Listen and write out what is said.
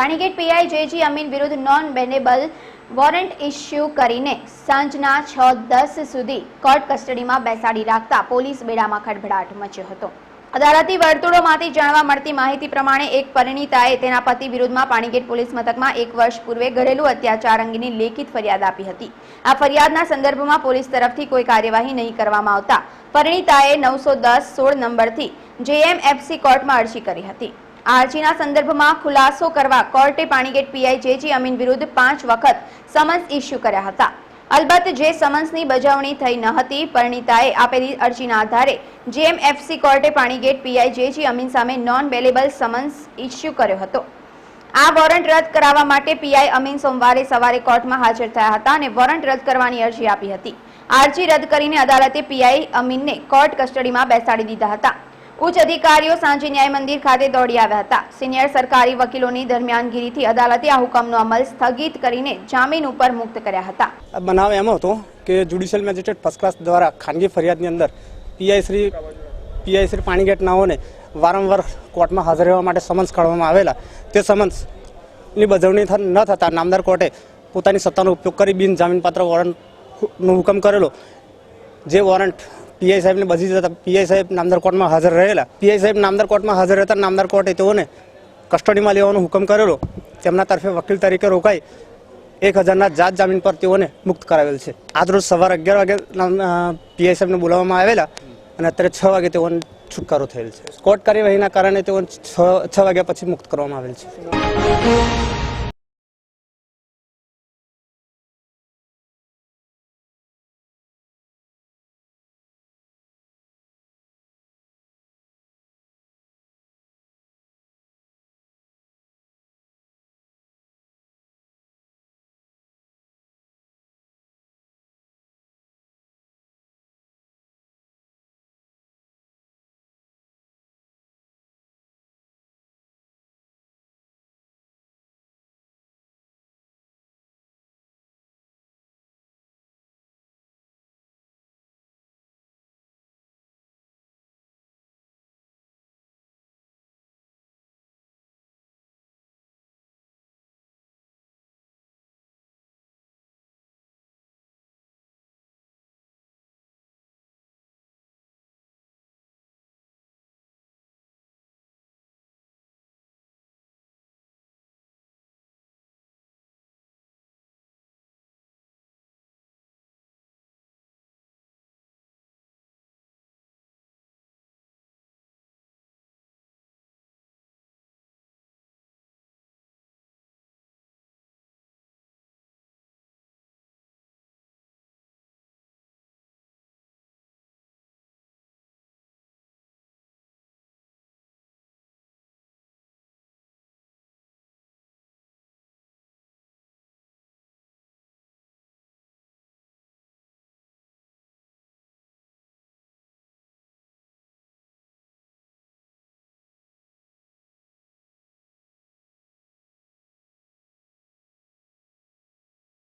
Panigate PI JG Amin વિરુદ્ધ non બેનેબલ warrant issue કરીને સાંજના છ દસ સુધી કોર્ટ કસ્ટડીમાં બેસાડી રાખતા પોલીસ બેડામાં ખડભડાટ મચ્યો હતો. અદાલતી વર્તુળોમાંથી જાણવા મળતી માહિતી પ્રમાણે એક પરિણીતાએ તેના પતિ વિરુદ્ધમાં પાણીગેટ પોલીસ મથકમાં એક વર્ષ પૂર્વે ઘરેલુ અત્યાચાર અંગેની લેખિત ફરિયાદ આપી હતી. આ ફરિયાદના સંદર્ભમાં પોલીસ તરફથી કોઈ કાર્યવાહી નહીં કરવામાં આવતા પરિણીતાએ નવસો દસ સોળ નંબરથી જેએમએફસી કોર્ટમાં અરજી કરી હતી. આ અરજીના સંદર્ભમાં ખુલાસો કરવા કોર્ટે પાણીગેટ પીઆઈ જેજી અમીન વિરુદ્ધ પાંચ વખત સમન્સ ઇસ્યુ કર્યા હતા. અલબત્ત જે સમન્સની બજાવણી થઈ ન હતી, પરિણીતાએ આપેલી અરજીના આધારે જેએમએફસી કોર્ટે પાણીગેટ પીઆઈ જેજી અમીન સામે નોન બેલેબલ સમન્સ ઇસ્યુ કર્યો હતો. આ વોરંટ રદ કરાવવા માટે પીઆઈ અમીન સોમવારે સવારે કોર્ટમાં હાજર થયા હતા અને વોરંટ રદ કરવાની અરજી આપી હતી. અરજી રદ કરીને અદાલતે પીઆઈ અમીનને કોર્ટ કસ્ટડીમાં બેસાડી દીધા હતા. ઉચ્ચ અધિકારીઓ સાંજે ન્યાય મંદિર ખાતે દોડી આવ્યા હતા. સિનિયર સરકારી વકીલોની દરમિયાનગીરીથી અદાલતે આ હુકમનો અમલ સ્થગિત કરીને જામીન ઉપર મુક્ત કર્યા હતા. બનાવ એમ હતો કે જ્યુડિશિયલ મેજિસ્ટ્રેટ ફર્સ્ટ ક્લાસ દ્વારા ખાનગી ફરિયાદની અંદર પીઆઈ શ્રી પીઆઈ શ્રી પાણીગેટનાઓને વારંવાર કોર્ટમાં હાજર રહેવા માટે સમન્સ કાઢવામાં આવેલા. તે સમન્સની બજવણી ન થતાં નામદાર કોર્ટે પોતાની સત્તાનો ઉપયોગ કરી બિન જામીનપાત્ર વોરંટનો હુકમ કરેલો. જે વોરંટ પીઆઈ સાહેબને બધી જતા પીઆઈ સાહેબ નામદાર કોર્ટમાં હાજર રહેલા. પીઆઈ સાહેબ નામદાર કોર્ટમાં હાજર રહેતા નામદાર કોર્ટે તેઓને કસ્ટડીમાં લેવાનો હુકમ કરેલો. તેમના તરફે વકીલ તરીકે રોકાઈ એક હજારના જાત જામીન પર તેઓને મુક્ત કરાવેલ છે. આજરોજ સવારે અગિયાર વાગે પીઆઈ સાહેબને બોલાવવામાં આવેલા અને અત્યારે છ વાગે તેઓને છુટકારો થયેલ છે. કોર્ટ કાર્યવાહીના કારણે તેઓને છ વાગ્યા પછી મુક્ત કરવામાં આવેલ છે.